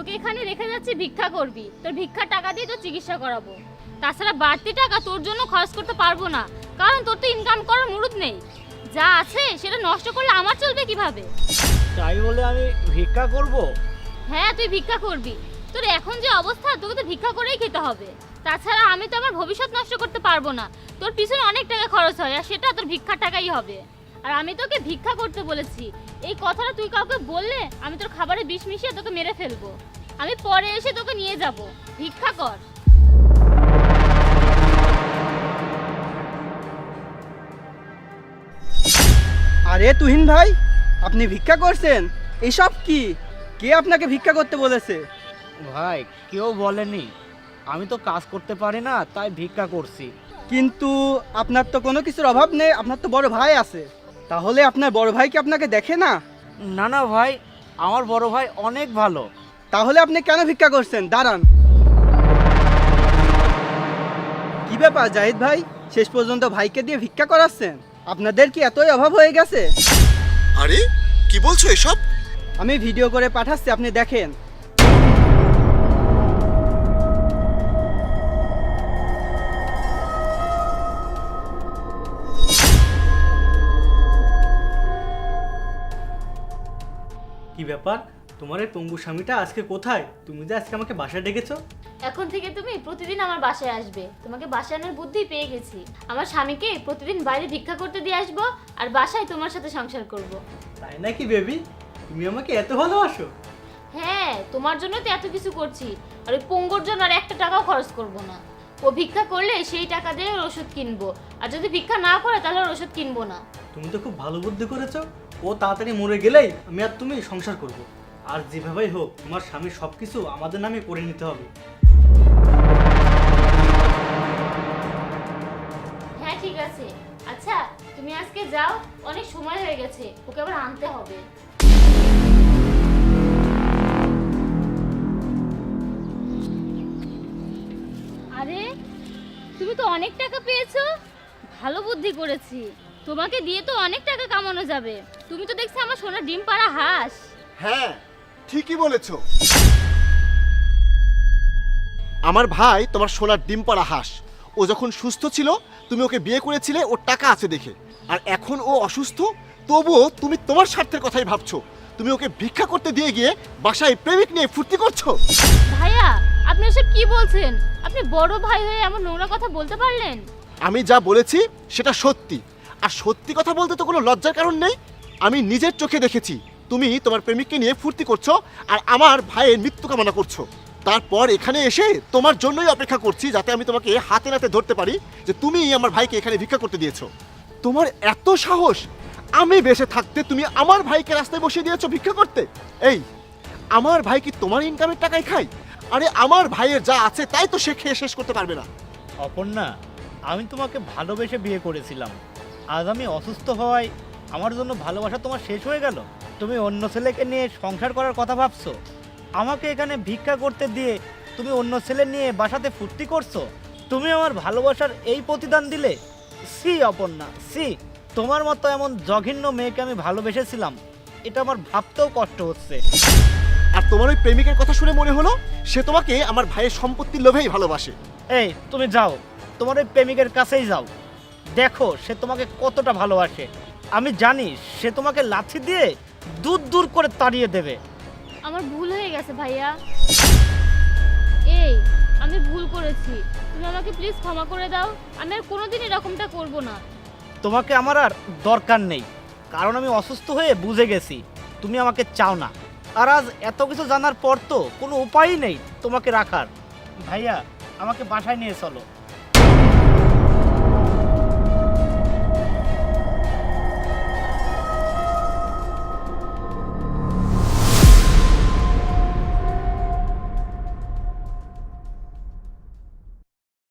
তোকে এখানে রেখে যাচ্ছি ভিক্ষা করবি। তোর ভিক্ষার টাকা দিয়ে তোর চিকিৎসা করাবো। তাছাড়া বাড়তি টাকা তোর জন্য খরচ করতে পারব না কারণ তোর তো ইনকাম করার মুরুদ নেই। যা আছে সেটা নষ্ট করলে আমার চলবে কীভাবে? তাই বলে আমি ভিক্ষা করব? হ্যাঁ তুই ভিক্ষা করবি। তোর এখন যে অবস্থা তোকে তো ভিক্ষা করেই খেতে হবে। তাছাড়া আমি তো আমার ভবিষ্যৎ নষ্ট করতে পারব না। তোর পিছনে অনেক টাকা খরচ হয় আর সেটা তোর ভিক্ষার টাকাই হবে। আর আমি তোকে ভিক্ষা করতে বলেছি। এই কথাটা তুই কাউকে বললে আমি তোর খাবারে বিষ মিশিয়ে তোকে মেরে ফেলব। আমি পরে এসে তোকে নিয়ে যাব। ভিক্ষা কর। আরে তুহিন ভাই আপনি ভিক্ষা করছেন? এসব কি? কে আপনাকে ভিক্ষা করতে বলেছে? ভাই কেউ বলেনি। আমি তো কাজ করতে পারি না তাই ভিক্ষা করছি। কিন্তু আপনার তো কোনো কিছুর অভাব নেই আপনার তো বড় ভাই আছে। তাহলে আপনার বড় ভাই কি আপনাকে দেখে না? না না ভাই আমার বড় ভাই অনেক ভালো। তাহলে আপনি কেন ভিক্ষা করছেন? দাঁড়ান। কি ব্যাপার জাহিদ ভাই? শেষ পর্যন্ত ভাইকে দিয়ে ভিক্ষা করাচ্ছেন? আপনাদের কি এতই অভাব হয়ে গেছে? আরে কি বলছো এসব? আমি ভিডিও করে পাঠাচ্ছি আপনি দেখেন। কি ব্যাপার? তোমার এই পঙ্গু স্বামীটা আজকে কোথায়? তুমি যে আজকে আমাকে বাসায় ডেকেছো? এখন থেকে তুমি প্রতিদিন আমার বাসায় আসবে। তোমাকে বাসায় আনার বুদ্ধি পেয়ে গেছি। আমার স্বামীকে প্রতিদিন বাইরে ভিক্ষা করতে দিয়ে আসব আর বাসায় তোমার সাথে সংসার করব। তাই নাকি বেবি? তুমি আমাকে এত ভালোবাসো? হ্যাঁ তোমার জন্য তো এত কিছু করছি। আর ওই পঙ্গুর জন্য আর একটা টাকাও খরচ করব না। ও ভিক্ষা করলে সেই টাকা দিয়ে ওর ওষুধ কিনবো। আর যদি ভিক্ষা না করে তাহলে ওর ওষুধ কিনবো না। তুমি তো খুব ভালো বুদ্ধি করেছ। ও তাড়াতাড়ি মরে গেলেই আমি আর তুমি সংসার করব। আর যেভাবেই হোক, তোমার স্বামীর সব কিছু আমাদের নামে করে নিতে হবে। হ্যাঁ ঠিক আছে। আচ্ছা তুমি আজকে যাও, অনেক সময় হয়ে গেছে, ওকে আবার আনতে হবে। আরে, তুমি তো অনেক টাকা পেয়েছ। ভালো বুদ্ধি করেছি। তোমাকে দিয়ে তো অনেক টাকা কামানো যাবে। তুমি তো দেখছি আমার সোনা ডিম পাড়া হাঁস। হ্যাঁ ঠিকই বলেছ। আমার ভাই তোমার সোনার ডিম পাড়া হাঁস। ও যখন সুস্থ ছিল তুমি ওকে বিয়ে করেছিলে ওর টাকা আছে দেখে। আর এখন ও অসুস্থ তবুও তুমি তোমার স্বার্থের কথাই ভাবছ। তুমি ওকে ভিক্ষা করতে দিয়ে গিয়ে বাসায় প্রেমিক নিয়ে ফুর্তি করছ? ভাইয়া আপনি এসব কি বলছেন? আপনি বড় ভাই হয়ে এমন নোংরা কথা বলতে পারলেন? আমি যা বলেছি সেটা সত্যি। আর সত্যি কথা বলতে তো কোনো লজ্জার কারণ নেই? আমি নিজের চোখে দেখেছি। তুমি তোমার প্রেমিককে নিয়ে ফুর্তি করছ আর আমার ভাইয়ের মৃত্যু কামনা করছ। তারপর এখানে এসে তোমার জন্যই অপেক্ষা করছি যাতে আমি তোমাকে হাতে নাতে ধরতে পারি যে তুমি আমার ভাইকে এখানে ভিক্ষা করতে দিয়েছ। তোমার এত সাহস! আমি বেঁচে থাকতে তুমি আমার ভাইকে রাস্তায় বসিয়ে দিয়েছ ভিক্ষা করতে? এই, আমার ভাই কি তোমার ইনকামের টাকায় খায়? আরে আমার ভাইয়ের যা আছে তাই তো সে খেয়ে শেষ করতে পারবে না। অপর্ণা, আমি তোমাকে ভালোবেসে বিয়ে করেছিলাম। আজ আমি অসুস্থ হওয়ায় আমার জন্য ভালোবাসা তোমার শেষ হয়ে গেল। তুমি অন্য ছেলেকে নিয়ে সংসার করার কথা ভাবছ। আমাকে এখানে ভিক্ষা করতে দিয়ে তুমি অন্য ছেলে নিয়ে বাসাতে ফুর্তি করছ। তুমি আমার ভালোবাসার এই প্রতিদান দিলে? সি অপর্ণা সি। তোমার মতো এমন জঘন্য মেয়েকে আমি ভালোবেসেছিলাম। এটা আমার ভাবতেও কষ্ট হচ্ছে। আর তোমার ওই প্রেমিকের কথা শুনে মনে হলো? সে তোমাকে আমার ভাইয়ের সম্পত্তির লোভেই ভালোবাসে। এই তুমি যাও। তোমার ওই প্রেমিকের কাছেই যাও। দেখো সে তোমাকে কতটা ভালোবাসে। আমি জানি সে তোমাকে লাথি দিয়ে দূর দূর করে তাড়িয়ে দেবে। আমার ভুল হয়ে গেছে ভাইয়া। এই আমি ভুল করেছি। তুমি আমাকে প্লিজ ক্ষমা করে দাও। আমি আর কোনোদিন এরকমটা করব না। তোমাকে আমার আর দরকার নেই। কারণ আমি অসুস্থ হয়ে বুঝে গেছি। তুমি আমাকে চাও না। আর আজ এত কিছু জানার পর তো কোনো উপায়ই নেই তোমাকে রাখার। ভাইয়া আমাকে বাসায় নিয়ে চলো।